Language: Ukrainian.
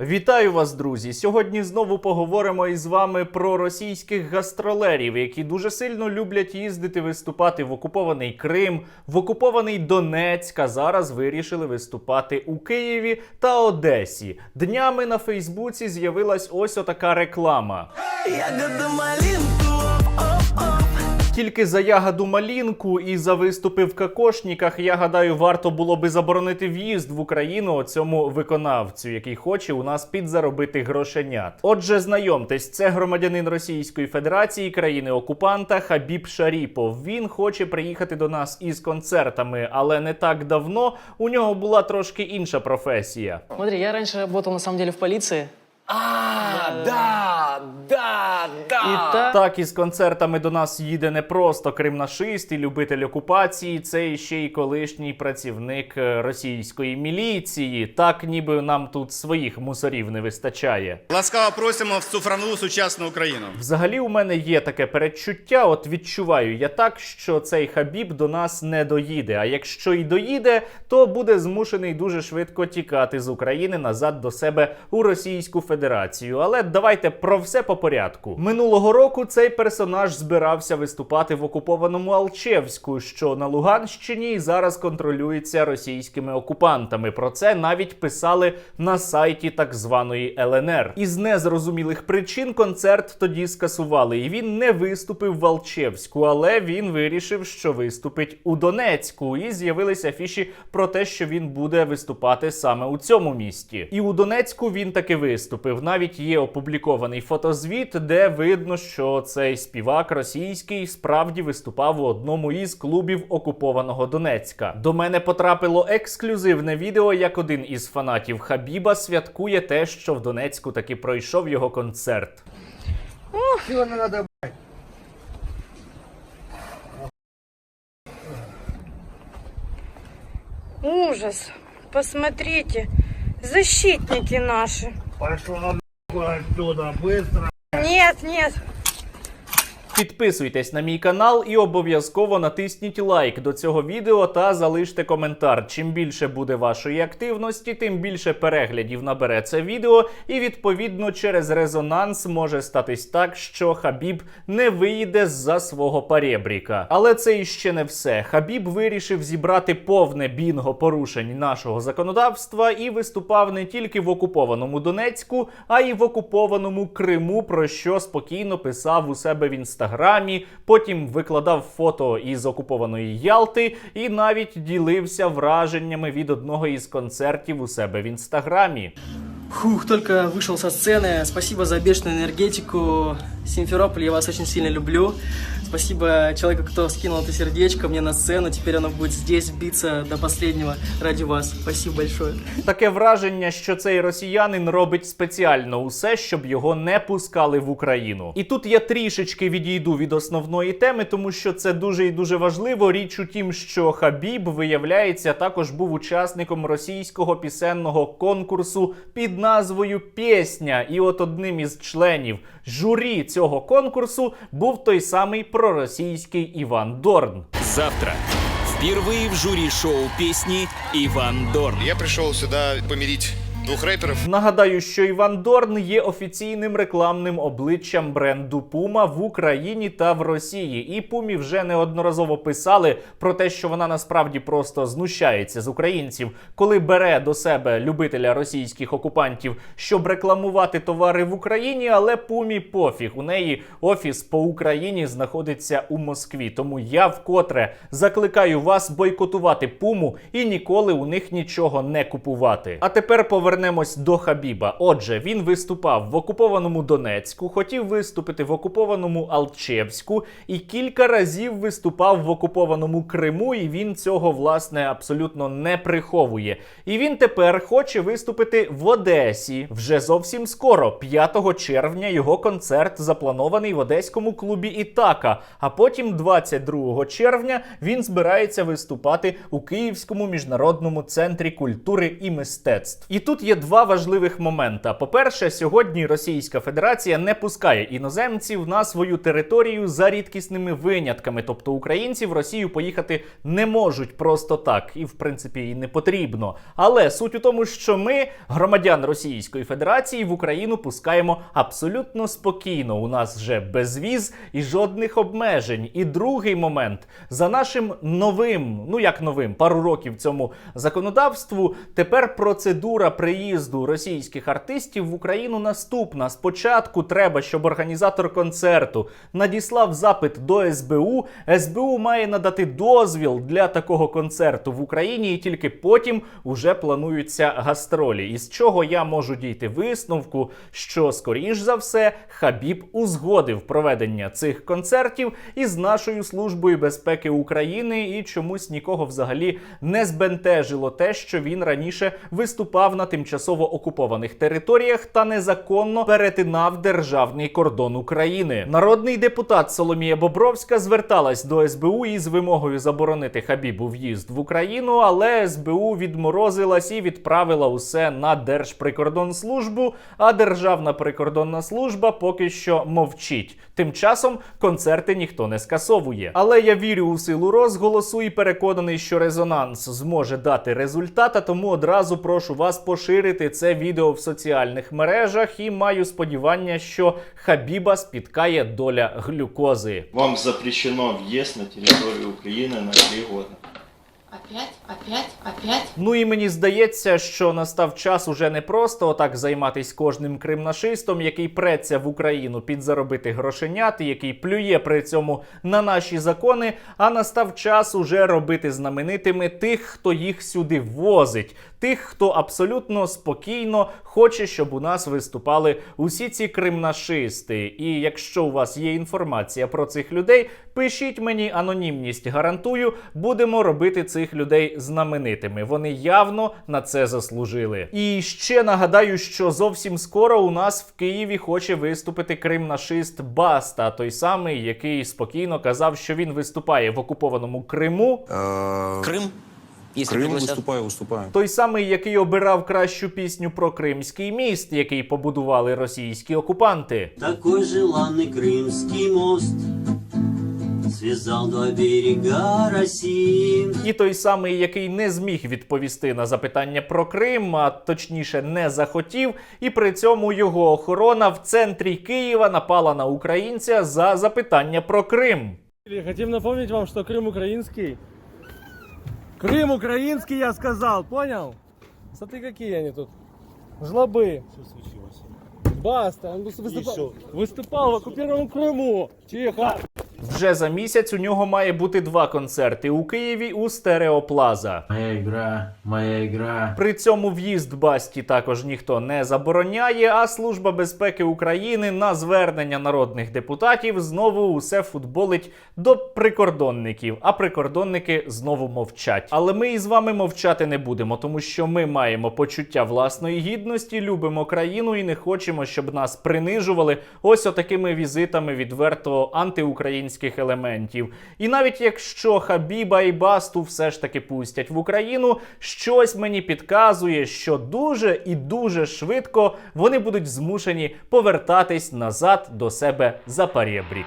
Вітаю вас, друзі! Сьогодні знову поговоримо із вами про російських гастролерів, які дуже сильно люблять їздити виступати в окупований Крим, в окупований Донецьк. А зараз вирішили виступати у Києві та Одесі. Днями на Фейсбуці з'явилась ось отака реклама. Малинку, оп-оп-оп. Тільки за ягоду малінку і за виступи в кокошниках, я гадаю, варто було би заборонити в'їзд в Україну цьому виконавцю, який хоче у нас підзаробити грошенят. Отже, знайомтесь, це громадянин Російської Федерації, країни окупанта Хабіб Шаріпов. Він хоче приїхати до нас із концертами, але не так давно у нього була трошки інша професія. Смотри, я раньше работал на самом деле в полиции. А, да, да, да. И та... Так, із концертами до нас їде не просто кримнашист і любитель окупації, це ще й колишній працівник е, російської міліції. Так, ніби нам тут своїх мусорів не вистачає. Ласкаво просимо в цифрову сучасну Україну. Взагалі, у мене є таке передчуття. От відчуваю я так, що цей хабіб до нас не доїде. А якщо й доїде, то буде змушений дуже швидко тікати з України назад до себе у Російську Федерацію. Але давайте про все по порядку. Минулого року цей персонаж збирався виступати в окупованому Алчевську, що на Луганщині і зараз контролюється російськими окупантами. Про це навіть писали на сайті так званої ЛНР. Із незрозумілих причин концерт тоді скасували, і він не виступив в Алчевську, але він вирішив, що виступить у Донецьку. І з'явилися афіші про те, що він буде виступати саме у цьому місті. І у Донецьку він таки виступив. Навіть є опублікований фотозвіт, де видно, що цей співак російський справді виступав у одному із клубів окупованого Донецька. До мене потрапило ексклюзивне відео, як один із фанатів Хабіба святкує те, що в Донецьку таки пройшов його концерт. Ужас. Посмотрите. Защитники наши. Пошла нахуй отсюда, быстро. Нет, нет. Підписуйтесь на мій канал і обов'язково натисніть лайк до цього відео та залиште коментар. Чим більше буде вашої активності, тим більше переглядів набере це відео, і відповідно через резонанс може статись так, що Хабіб не виїде з-за свого парєбріка. Але це іще не все. Хабіб вирішив зібрати повне бінго порушень нашого законодавства і виступав не тільки в окупованому Донецьку, а й в окупованому Криму, про що спокійно писав у себе в інстаграмі Потім викладав фото із окупованої Ялти і навіть ділився враженнями від одного із концертів у себе в інстаграмі. Фух, только вышел со сцены. Спасибо за бешеную энергетику. Симферополь, я вас очень сильно люблю. Спасибо человеку, кто скинул это сердечко мне на сцену. Теперь оно будет здесь биться до последнего ради вас. Спасибо большое. Таке враження, що цей росіянин робить спеціально усе, щоб його не пускали в Україну. І тут я трішечки відійду від основної теми, тому що це дуже і дуже важливо. Річ у тім, що Хабіб, виявляється, також був учасником російського пісенного конкурсу під назвою Пісня. І от одним із членів журі цього конкурсу був той самий проросійський Іван Дорн. Завтра. Впервые в жюри шоу песни Иван Дорн. Я пришел сюда помирить двух рэперов. Нагадаю, що Іван Дорн є офіційним рекламним обличчям бренду Puma в Україні та в Росії. І Пумі вже неодноразово писали про те, що вона насправді просто знущається з українців, коли бере до себе любителя російських окупантів, щоб рекламувати товари в Україні. Але Пумі пофіг. У неї офіс по Україні знаходиться у Москві. Тому я вкотре закликаю вас бойкотувати Пуму і ніколи у них нічого не купувати. А тепер повернемось до Хабіба. Отже, він виступав в окупованому Донецьку, хотів виступити в окупованому Алчевську і кілька разів виступав в окупованому Криму. І він цього власне абсолютно не приховує. І він тепер хоче виступити в Одесі вже зовсім скоро, 5 червня. Його концерт запланований в одеському клубі Ітака. А потім, 22 червня, він збирається виступати у Київському міжнародному центрі культури і мистецтв. І тут є два важливих моменти. По-перше, сьогодні Російська Федерація не пускає іноземців на свою територію за рідкісними винятками. Тобто українці в Росію поїхати не можуть просто так, і в принципі і не потрібно. Але суть у тому, що ми, громадян Російської Федерації, в Україну пускаємо абсолютно спокійно. У нас вже безвіз і жодних обмежень. І другий момент за нашим новим, ну як новим, пару років цьому законодавству. Тепер процедура приїзду російських артистів в Україну наступна. Спочатку треба, щоб організатор концерту надіслав запит до СБУ. СБУ має надати дозвіл для такого концерту в Україні, і тільки потім уже плануються гастролі. Із чого я можу дійти висновку, що скоріш за все Хабіб узгодив проведення цих концертів із нашою службою безпеки України, і чомусь нікого взагалі не збентежило те, що він раніше виступав на тимчасово окупованих територіях та незаконно перетинав державний кордон України. Народний депутат Соломія Бобровська зверталась до СБУ із вимогою заборонити Хабібу в'їзд в Україну, але СБУ відморозилась і відправила усе на Держприкордонслужбу. А Державна прикордонна служба поки що мовчить. Тим часом концерти ніхто не скасовує. Але я вірю у силу розголосу і переконаний, що резонанс зможе дати результат. А тому одразу прошу вас поширити це відео в соціальних мережах і маю сподівання, що Хабіба спіткає доля глюкози. Вам запрещено в'їзд на територію України на три роки. Опять, опять, опять. Ну і мені здається, що настав час уже не просто отак займатись кожним кримнашистом, який преться в Україну підзаробити грошенят, який плює при цьому на наші закони. А настав час уже робити знаменитими тих, хто їх сюди возить, тих, хто абсолютно спокійно хоче, щоб у нас виступали усі ці кримнашисти. І якщо у вас є інформація про цих людей, пишіть мені анонімність. Гарантую, будемо робити цих людей знаменитими. Вони явно на це заслужили. І ще нагадаю, що зовсім скоро у нас в Києві хоче виступити кримнашист Баста, той самий, який спокійно казав, що він виступає в окупованому Криму. Крым? Если пригласят. выступаю, выступаю. Той самий, який обирав кращу пісню про Кримський міст, який побудували російські окупанти. Такой желанный крымский мост Связал два берега России І той самий, який не зміг відповісти на запитання про Крим, а точніше не захотів, і при цьому його охорона в центрі Києва напала на українця за запитання про Крим. Хотим напомнить вам, что Крым украинский. Крым украинский, я сказал, понял? Смотри, какие они тут. Жлобы. Что случилось? Баста, он выступал, выступал в оккупированном Крыму. Тихо. Вже за місяць у нього має бути два концерти у Києві у Стереоплаза. Моя игра, моя игра При цьому в'їзд Басті також ніхто не забороняє. А Служба безпеки України на звернення народних депутатів знову усе футболить до прикордонників. А прикордонники знову мовчать. Але ми із вами мовчати не будемо, тому що ми маємо почуття власної гідності, любимо країну і не хочемо, щоб нас принижували ось отакими візитами відверто антиукраїнських елементів. І навіть якщо Хабіба і Басту все ж таки пустять в Україну, щось мені підказує, що дуже і дуже швидко вони будуть змушені повертатись назад до себе за парєбрік.